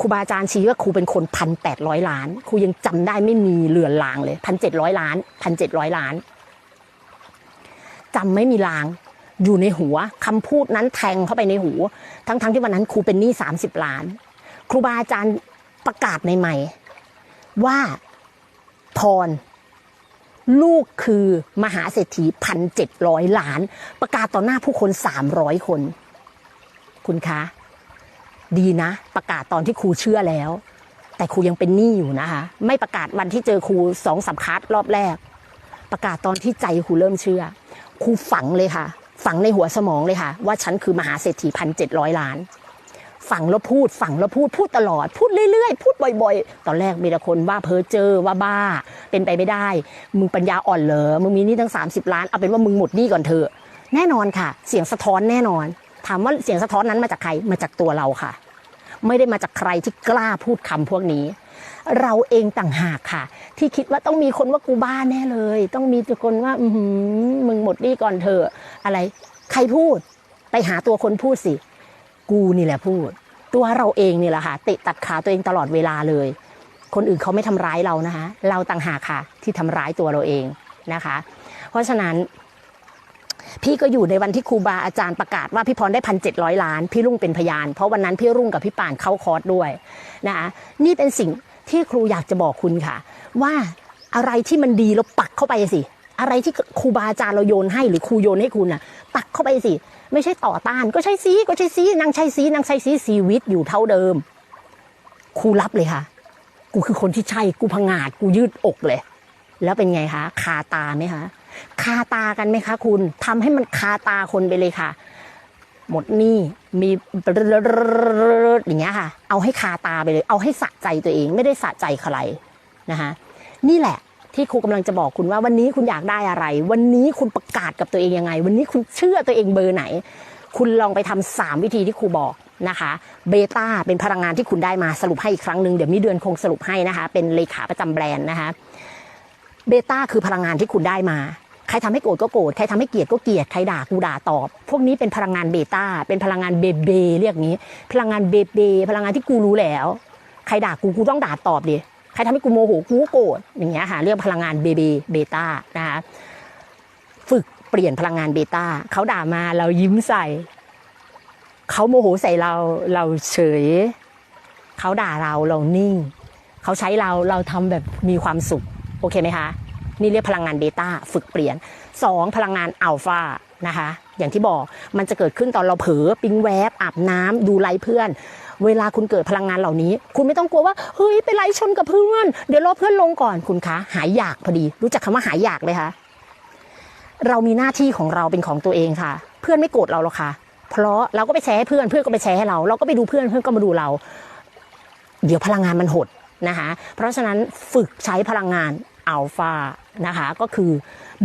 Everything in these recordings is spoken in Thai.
ครูบาอาจารย์ชี้ว่าครูเป็นคนพันแปดร้อยล้าน ครูยังจำได้ไม่มีเลือนลางเลยพันเจ็ดร้อยล้านพันเจ็ดร้อยล้านจำไม่มีลาง อยู่ในหัวคำพูดนั้นแทงเข้าไปในหู ทั้งๆทที่วันนั้นครูเป็นหนี้สามสิบล้าน ครูบาอาจารย์ประกาศในใหม่ว่าพร ลูกคือมหาเศรษฐีพันเจ็ดร้อยล้าน ประกาศต่อหน้าผู้คนสามร้อยคน คุณคะ ดีนะ ประกาศตอนที่ครูเชื่อแล้ว แต่ครูยังเป็นหนี้อยู่นะคะ ไม่ประกาศวันที่เจอครูสองสามคัสรอบแรก ประกาศตอนที่ใจครูเริ่มเชื่อครูฝังเลยค่ะ ฝังในหัวสมองเลยค่ะ ว่าฉันคือมหาเศรษฐีพันเจ็ดร้อยล้านฝังแล้วพูดฝังแล้วพูดพูดตลอด พูดเรื่อยๆ พูดบ่อยๆ ตอนแรกมีแต่คนว่าเพ้อเจอว่าบ้า เป็นไปไม่ได้ มึงปัญญาอ่อนเหรอมึงมีหนี้ตั้ง 30 ล้านเอาเป็นว่ามึงหมดหนี้ก่อนเถอะแน่นอนค่ะ เสียงสะท้อนแน่นอน ถามว่าเสียงสะท้อนนั้นมาจากใครมาจากตัวเราค่ะ ไม่ได้มาจากใครที่กล้าพูดคำพวกนี้ เราเองต่างหากค่ะ ที่คิดว่าต้องมีคนว่ากูบ้าแน่เลย ต้องมีคนว่าอืมึงหมดนี้ก่อนเถอะอะไร ใครพูด ไปหาตัวคนพูดสิ กูนี่แหละพูด ตัวเราเองนี่แหละค่ะเตะตัดขาตัวเองตลอดเวลาเลย คนอื่นเขาไม่ทำร้ายเรานะคะ เราต่างหากค่ะ ที่ทำร้ายตัวเราเองนะคะ เพราะฉะนั้น พี่ก็อยู่ในวันที่ครูบาอาจารย์ประกาศว่าพี่พรได้พันเจ็ดร้อยล้าน พี่รุ่งเป็นพยาน เพราะวันนั้นพี่รุ่งกับพี่ป่านเข้าคอร์สด้วยนะคะนี่เป็นสิ่งที่ครูอยากจะบอกคุณค่ะ ว่าอะไรที่มันดีเราปักเข้าไปสิ อะไรที่ครูบาอาจารย์เราโยนให้หรือครูโยนให้คุณน่ะปักเข้าไปสิ ไม่ใช่ต่อต้าน ก็ใช่ซีก็ใช่ซีนางใช่ซีนางใช่ซีชีวิตอยู่เท่าเดิมครูรับเลยค่ะ กูคือคนที่ใช่กูพังงาดกูยืดอกเลย แล้วเป็นไงคะคาตาไหมคะ คาตากันไหมคะคุณทำให้มันคาตาคนไปเลยค่ะ หมดหนี้มีอย่างเงี้ยค่ะ เอาให้คาตาไปเลย เอาให้สะใจตัวเองไม่ได้สะใจใครนะคะนี่แหละที่ครูกำลังจะบอกคุณว่าวันนี้คุณอยากได้อะไร วันนี้คุณประกาศกับตัวเองยังไง วันนี้คุณเชื่อตัวเองเบอร์ไหน คุณลองไปทำสามวิธีที่ครูบอกนะคะเบต้าเป็นพลังงานที่คุณได้มาสรุปให้อีกครั้งหนึ่งเดี๋ยวมีเดือนคงสรุปให้นะคะ เป็นเลขาประจำแบรนด์นะคะเบต้าคือพลังงานที่คุณได้มา ใครทำให้โกรธก็โกรธใครทำให้เกลียดก็เกลียดใครด่ากูด่าตอบ พวกนี้เป็นพลังงานเบต้าเป็นพลังงานเบเบเรียกงี้ พลังงานเบเบพลังงานที่กูรู้แล้ว ใครด่ากูกูต้องด่าตอบดิใครทำให้กูโมโหกูโกรธอย่างเงี้ยค่ะเรียกพลังงานเบเบเบต้านะคะฝึกเปลี่ยนพลังงานเบต้าเขาด่ามาเรายิ้มใส่เขาโมโหใส่เราเราเฉยเขาด่าเราเรานิ่งเขาใช้เราเราทำแบบมีความสุข โอเคไหมคะ นี่เรียกพลังงานเบต้าฝึกเปลี่ยน 2 พลังงานอัลฟานะคะอย่างที่บอกมันจะเกิดขึ้นตอนเราเผลอปิ้งแวบอาบน้ำดูไลเพื่อน เวลาคุณเกิดพลังงานเหล่านี้ คุณไม่ต้องกลัวว่าเฮ้ยไปไลชนกับเพื่อน เดี๋ยวรอเพื่อนลงก่อนคุณคะหายอยากพอดี รู้จักคำว่าหายอยากไหมคะเรามีหน้าที่ของเราเป็นของตัวเองค่ะ เพื่อนไม่โกรธเราหรอกค่ะ เพราะเราก็ไปแชร์ให้เพื่อนเพื่อนก็ไปแชร์ให้เรา เราก็ไปดูเพื่อนเพื่อนก็มาดูเรา เดี๋ยวพลังงานมันหดนะคะเพราะฉะนั้นฝึกใช้พลังงาน อัลฟานะคะก็คือ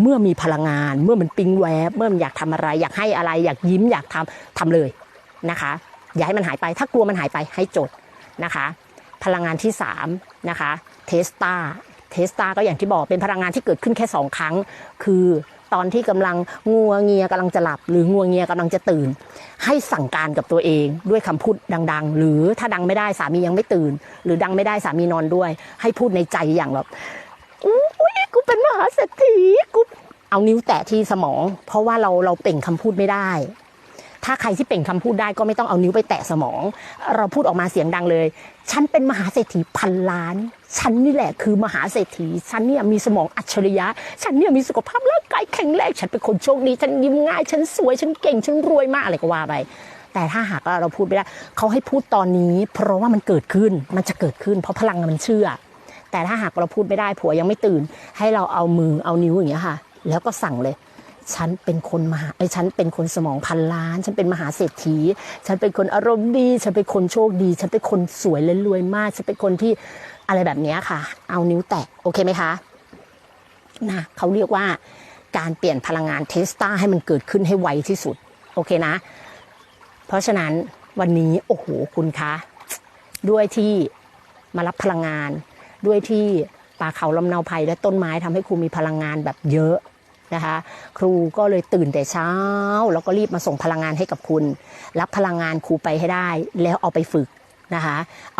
เมื่อมีพลังงาน เมื่อมันปิ๊งแวบ เมื่อมันอยากทำอะไร อยากให้อะไร อยากยิ้มอยากทำทำเลยนะคะ อย่าให้มันหายไปถ้ากลัวมันหายไปให้จดนะคะ พลังงานที่3นะคะเทสตาเทสตาก็อย่างที่บอกเป็นพลังงานที่เกิดขึ้นแค่ 2 ครั้ง คือตอนที่กำลังงัวเงียกำลังจะหลับ หรืองัวเงียกำลังจะตื่น ให้สั่งการกับตัวเองด้วยคำพูดดัง ๆ หรือถ้าดังไม่ได้สามียังไม่ตื่น หรือดังไม่ได้สามีนอนด้วย ให้พูดในใจอย่างแบบ กูเป็นมหาเศรษฐีกูเอานิ้วแตะที่สมอง เพราะว่าเราเราเปล่งคำพูดไม่ได้ ถ้าใครที่เปล่งคำพูดได้ก็ไม่ต้องเอานิ้วไปแตะสมอง เราพูดออกมาเสียงดังเลย ฉันเป็นมหาเศรษฐีพันล้าน ฉันนี่แหละคือมหาเศรษฐี ฉันเนี่ยมีสมองอัจฉริยะ ฉันเนี่ยมีสุขภาพร่างกายแข็งแรงฉันเป็นคนโชคดีฉันยิ้มง่าย ฉันสวยฉันเก่งฉันรวยมากอะไรก็ว่าไปแต่ถ้าหากว่าเราพูดไม่ได้เขาให้พูดตอนนี้ เพราะว่ามันเกิดขึ้นมันจะเกิดขึ้น เพราะพลังมันเชื่อ แต่ถ้าหากเราพูดไม่ได้ผัวยังไม่ตื่น ให้เราเอามือเอานิ้วอย่างเงี้ยค่ะ แล้วก็สั่งเลย ฉันเป็นคนมหาไอ้ฉันเป็นคนสมองพันล้าน ฉันเป็นมหาเศรษฐี ฉันเป็นคนอารมณ์ดี ฉันเป็นคนโชคดี ฉันเป็นคนสวยและรวยมาก ฉันเป็นคนที่อะไรแบบเนี้ยค่ะ เอานิ้วแตะโอเคไหมคะนะเขาเรียกว่าการเปลี่ยนพลังงานเทสตาให้มันเกิดขึ้นให้ไวที่สุด โอเคนะ เพราะฉะนั้นวันนี้ โอ้โห คุณคะ ด้วยที่มารับพลังงาน ด้วยที่ป่าเขาลำเนาภัยและต้นไม้ทำให้ครูมีพลังงานแบบเยอะนะคะ ครูก็เลยตื่นแต่เช้า แล้วก็รีบมาส่งพลังงานให้กับคุณ รับพลังงานครูไปให้ได้ แล้วเอาไปฝึกนะคะเอา